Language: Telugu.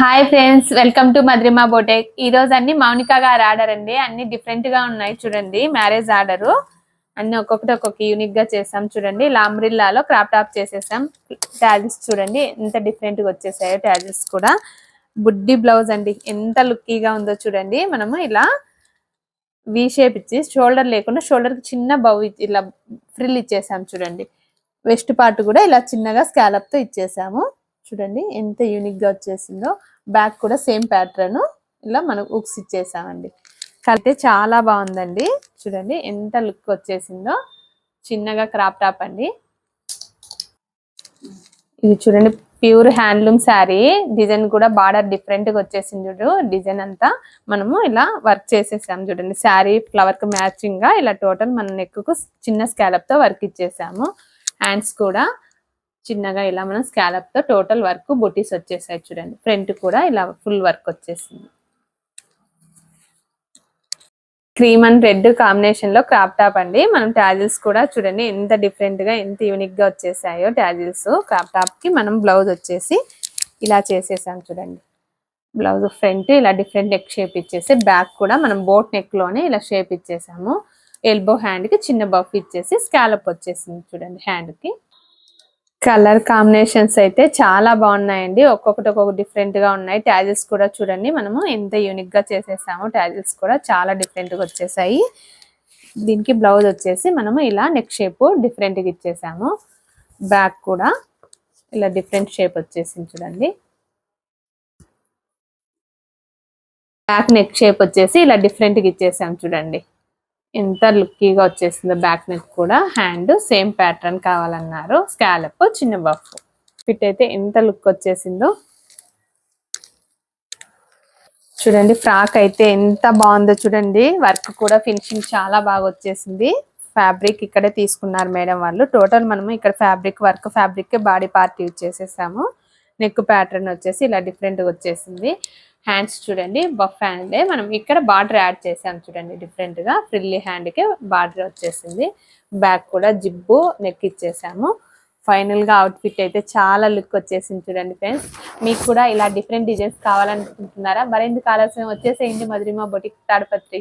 Hi friends welcome to Madrima boutique. ఈ రోజు అన్ని మౌనిక గారు ఆర్డర్ అండి. అన్ని డిఫరెంట్గా ఉన్నాయి చూడండి మ్యారేజ్ ఆర్డరు. అన్ని ఒక్కొక్కటి ఒక్కొక్క యూనిక్గా చేసాం చూడండి. లాంబ్రిల్లాలో క్రాప్ టాప్ చేసేసాం. ట్యాజిల్స్ చూడండి ఎంత డిఫరెంట్గా వచ్చేసాయో ట్యాజిల్స్ కూడా. బుడ్డి బ్లౌజ్ అండి ఎంత లుక్కీగా ఉందో చూడండి. మనము ఇలా వి షేప్ ఇచ్చి షోల్డర్ లేకుండా షోల్డర్కి చిన్న బౌ ఇలా ఫ్రిల్ ఇచ్చేసాం చూడండి. వెస్ట్ పార్ట్ కూడా ఇలా చిన్నగా స్కాలప్తో ఇచ్చేసాము. చూడండి ఎంత యూనిక్గా వచ్చేసిందో. బ్యాక్ కూడా సేమ్ ప్యాటర్న్ ఇలా మనం ఉక్స్ ఇచ్చేసామండి. కలితే చాలా బాగుందండి. చూడండి ఎంత లుక్ వచ్చేసిందో. చిన్నగా క్రాప్ టాప్ అండి. ఇది చూడండి ప్యూర్ హ్యాండ్లూమ్ శారీ డిజైన్ కూడా బార్డర్ డిఫరెంట్గా వచ్చేసింది చూడు. డిజైన్ అంతా మనము ఇలా వర్క్ చేసేసాము చూడండి. శారీ ఫ్లవర్కి మ్యాచింగ్గా ఇలా టోటల్ మన నెక్కు చిన్న స్కాలప్తో వర్క్ ఇచ్చేసాము. హ్యాండ్స్ కూడా చిన్నగా ఇలా మనం స్కాలప్తో టోటల్ వర్క్ బొటీస్ వచ్చేసాయి చూడండి. ఫ్రంట్ కూడా ఇలా ఫుల్ వర్క్ వచ్చేసింది. క్రీమ్ అండ్ రెడ్ కాంబినేషన్లో క్రాప్ టాప్ అండి. మనం టాజిల్స్ కూడా చూడండి ఎంత డిఫరెంట్గా ఎంత యూనిక్గా వచ్చేసాయో టాజిల్స్ క్రాప్ టాప్కి మనం బ్లౌజ్ వచ్చేసి ఇలా చేసేసాం చూడండి. బ్లౌజ్ ఫ్రంట్ ఇలా డిఫరెంట్ నెక్ షేప్ ఇచ్చేసి బ్యాక్ కూడా మనం బోట్ నెక్లోనే ఇలా షేప్ ఇచ్చేసాము. ఎల్బో హ్యాండ్కి చిన్న బఫ్ ఇచ్చేసి స్కాలప్ వచ్చేసింది చూడండి హ్యాండ్కి. కలర్ కాంబినేషన్స్ అయితే చాలా బాగున్నాయండి. ఒక్కొక్కటి ఒక్కొక్క డిఫరెంట్గా ఉన్నాయి. ట్యాజిల్స్ కూడా చూడండి. మనము ఎంత యూనిక్గా చేసేసాము ట్యాజిల్స్ కూడా చాలా డిఫరెంట్గా వచ్చేసాయి. దీనికి బ్లౌజ్ వచ్చేసి మనము ఇలా నెక్ షేప్ డిఫరెంట్గా ఇచ్చేసాము. బ్యాక్ కూడా ఇలా డిఫరెంట్ షేప్ వచ్చేసింది చూడండి. బ్యాక్ నెక్ షేప్ వచ్చేసి ఇలా డిఫరెంట్గా ఇచ్చేసాము చూడండి. ఎంత లుక్కీగా వచ్చేసిందో బ్యాక్ నెక్ కూడా. హ్యాండ్ సేమ్ ప్యాటర్న్ కావాలన్నారు. స్కాలప్ చిన్న బఫ్. ఫిట్ అయితే ఎంత లుక్ వచ్చేసిందో. చూడండి ఫ్రాక్ అయితే ఎంత బాగుందో చూడండి. వర్క్ కూడా ఫినిషింగ్ చాలా బాగా వచ్చేసింది. ఫ్యాబ్రిక్ ఇక్కడే తీసుకున్నారు మేడం వాళ్ళు. టోటల్ మనము ఇక్కడ fabric work fabric body part use చేసేసాము. నెక్ ప్యాటర్న్ వచ్చేసి ఇలా డిఫరెంట్గా వచ్చేసింది. హ్యాండ్స్ చూడండి బఫ్ హ్యాండ్ మనం ఇక్కడ బార్డర్ యాడ్ చేసాం చూడండి డిఫరెంట్గా. ఫ్రిల్లీ హ్యాండ్కి బార్డర్ వచ్చేసింది. బ్యాక్ కూడా జిబ్బు నెక్ ఇచ్చేసాము. ఫైనల్గా అవుట్ఫిట్ అయితే చాలా లుక్ వచ్చేసింది చూడండి ఫ్రెండ్స్ మీకు కూడా ఇలా డిఫరెంట్ డిజైన్స్ కావాలనుకుంటున్నారా? మరెందుకు ఆలస్యం? వచ్చేసేయండి మధురిమా బొటిక్ తాడపత్రి.